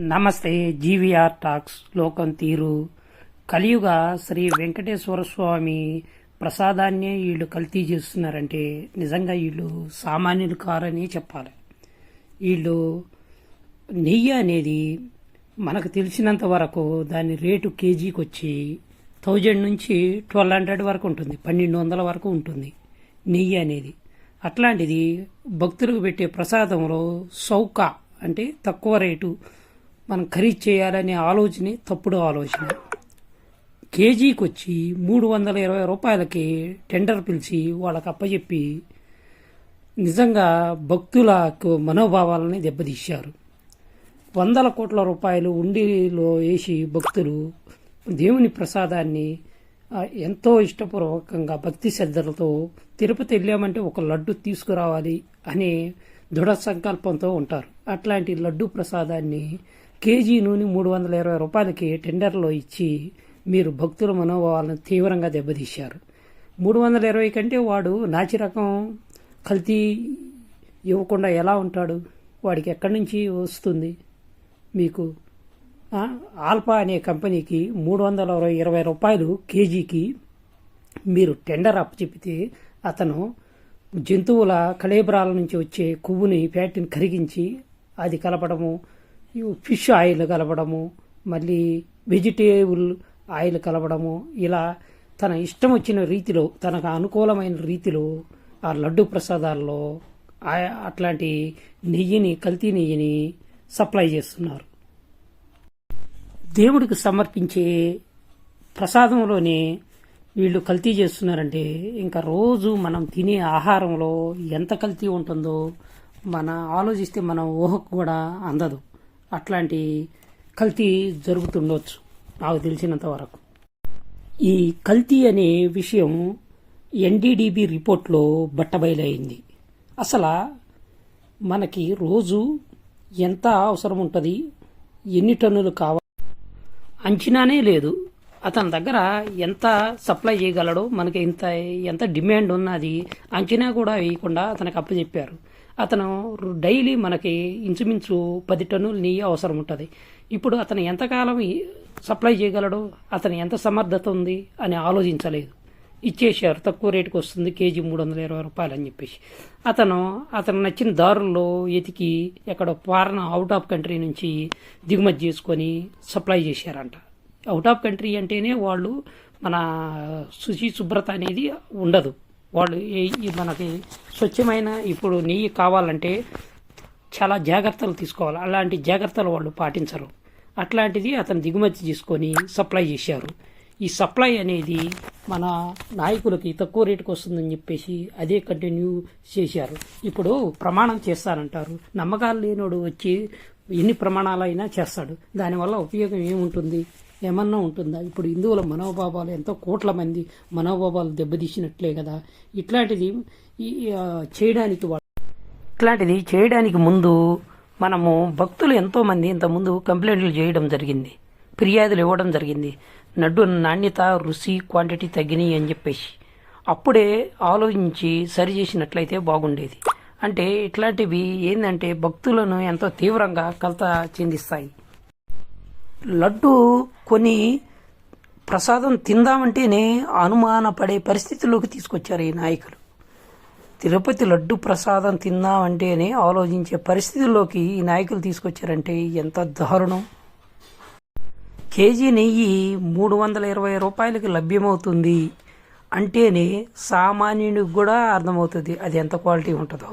నమస్తే GVR talks లోకం తీరు. కలియుగ శ్రీ వెంకటేశ్వర స్వామి ప్రసాదాన్నే వీళ్ళు కల్తీ చేస్తున్నారంటే నిజంగా వీళ్ళు సామాన్యులు కారని చెప్పాలి. వీళ్ళు నెయ్యి అనేది మనకు తెలిసినంత వరకు దాని రేటు కేజీకి వచ్చి థౌజండ్ నుంచి ట్వెల్వ్ హండ్రెడ్ వరకు ఉంటుంది. పన్నెండు వందల వరకు ఉంటుంది నెయ్యి అనేది. అట్లాంటిది భక్తులకు పెట్టే ప్రసాదంలో సౌక అంటే తక్కువ రేటు మనం ఖరీదు చేయాలనే ఆలోచన తప్పుడు ఆలోచన. కేజీకి వచ్చి మూడు వందల ఇరవై రూపాయలకి టెండర్ పిలిచి వాళ్ళకి అప్పచెప్పి నిజంగా భక్తులకు మనోభావాలని దెబ్బతీశారు. వందల కోట్ల రూపాయలు ఉండిలో వేసి భక్తులు దేవుని ప్రసాదాన్ని ఎంతో ఇష్టపూర్వకంగా భక్తి శ్రద్ధలతో తిరుపతి వెళ్ళామంటే ఒక లడ్డు తీసుకురావాలి అనే దృఢ సంకల్పంతో ఉంటారు. అట్లాంటి లడ్డు ప్రసాదాన్ని కేజీ నూనె మూడు వందల ఇరవై రూపాయలకి టెండర్లో ఇచ్చి మీరు భక్తుల మనోభావాలను తీవ్రంగా దెబ్బతీశారు. మూడు వందల ఇరవై కంటే వాడు నాచి రకం కల్తీ ఇవ్వకుండా ఎలా ఉంటాడు? వాడికి ఎక్కడి నుంచి వస్తుంది? మీకు ఆల్ఫా అనే కంపెనీకి మూడు వందల ఇరవై ఇరవై రూపాయలు కేజీకి మీరు టెండర్ అప్పచెప్పితే అతను జంతువుల కళేబరాల నుంచి వచ్చే కొవ్వుని ఫ్యాట్ని కరిగించి అది కలపడము ఫిష్ ఆయిల్ కలపడము మళ్ళీ వెజిటేబుల్ ఆయిల్ కలపడము. ఇలా తన ఇష్టం వచ్చిన రీతిలో తనకు అనుకూలమైన రీతిలో ఆ లడ్డు ప్రసాదాల్లో ఆ- అట్లాంటి నెయ్యిని కల్తీ నెయ్యిని సప్లై చేస్తున్నారు. దేవుడికి సమర్పించే ప్రసాదంలోనే వీళ్ళు కల్తీ చేస్తున్నారంటే ఇంకా రోజు మనం తినే ఆహారంలో ఎంత కల్తీ ఉంటుందో మన ఆలోచిస్తే మన ఊహకు కూడా అందదు. అట్లాంటి కల్తీ జరుగుతుండొచ్చు నాకు తెలిసినంత వరకు. ఈ కల్తీ అనే విషయం ఎన్డీడీబీ రిపోర్ట్లో బట్టబయలైంది. అసలు మనకి రోజు ఎంత అవసరం ఉంటుంది ఎన్ని టన్నులు కావాలి అంచనానే లేదు. అతని దగ్గర ఎంత సప్లై చేయగలడో మనకి ఇంత ఎంత డిమాండ్ ఉన్నది అంచనా కూడా వేయకుండా అతనికి అప్పచెప్పారు. అతను డైలీ మనకి ఇంచుమించు పది టన్నులు నెయ్యి అవసరం ఉంటుంది. ఇప్పుడు అతను ఎంతకాలం సప్లై చేయగలడో? అతను ఎంత సమర్థత ఉంది అని ఆలోచించలేదు. ఇచ్చేశారు తక్కువ రేటుకి వస్తుంది కేజీ మూడు వందల ఇరవై రూపాయలు అని చెప్పేసి. అతను అతను నచ్చిన దారుల్లో ఎతికి ఎక్కడ ఫారెన్ అవుట్ ఆఫ్ కంట్రీ నుంచి దిగుమతి చేసుకొని సప్లై చేశారంట. అవుట్ ఆఫ్ కంట్రీ అంటేనే వాళ్ళు మన శుచి శుభ్రత అనేది ఉండదు. వాళ్ళు ఈ మనకి స్వచ్ఛమైన ఇప్పుడు నెయ్యి కావాలంటే చాలా జాగ్రత్తలు తీసుకోవాలి. అలాంటి జాగ్రత్తలు వాళ్ళు పాటించరు. అట్లాంటిది అతను దిగుమతి చేసుకొని సప్లై చేశారు. ఈ సప్లై అనేది మన నాయకులకి తక్కువ రేటుకి వస్తుందని చెప్పేసి అదే కంటిన్యూ చేశారు. ఇప్పుడు ప్రమాణం చేస్తారంటారు. నమ్మకాలు లేనోడు వచ్చి ఎన్ని ప్రమాణాలైనా చేస్తాడు. దానివల్ల ఉపయోగం ఏముంటుంది? ఏమన్నా ఉంటుందా? ఇప్పుడు హిందువుల మనోభావాలు ఎంతో కోట్ల మంది మనోభావాలు దెబ్బతీసినట్లే కదా. ఇట్లాంటిది చేయడానికి ఇట్లాంటిది చేయడానికి ముందు మనము భక్తులు ఎంతో మంది ఇంతకుముందు కంప్లైంట్లు చేయడం జరిగింది. ఫిర్యాదులు ఇవ్వడం జరిగింది. నడ్డు నాణ్యత రుచి క్వాంటిటీ తగ్గినాయి అని చెప్పేసి. అప్పుడే ఆలోచించి సరి చేసినట్లయితే బాగుండేది. అంటే ఇట్లాంటివి ఏంటంటే భక్తులను ఎంతో తీవ్రంగా కలత చెందిస్తాయి. లడ్డు కొన్ని ప్రసాదం తిందామంటేనే అనుమానపడే పరిస్థితిలోకి తీసుకొచ్చారు ఈ నాయకులు. తిరుపతి లడ్డు ప్రసాదం తిందామంటేనే ఆలోచించే పరిస్థితుల్లోకి ఈ నాయకులు తీసుకొచ్చారంటే ఎంత దారుణం. కేజీ నెయ్యి మూడు వందల ఇరవై రూపాయలకి లభ్యమవుతుంది అంటేనే సామాన్యుడికి కూడా అర్థమవుతుంది అది ఎంత క్వాలిటీ ఉంటుందో.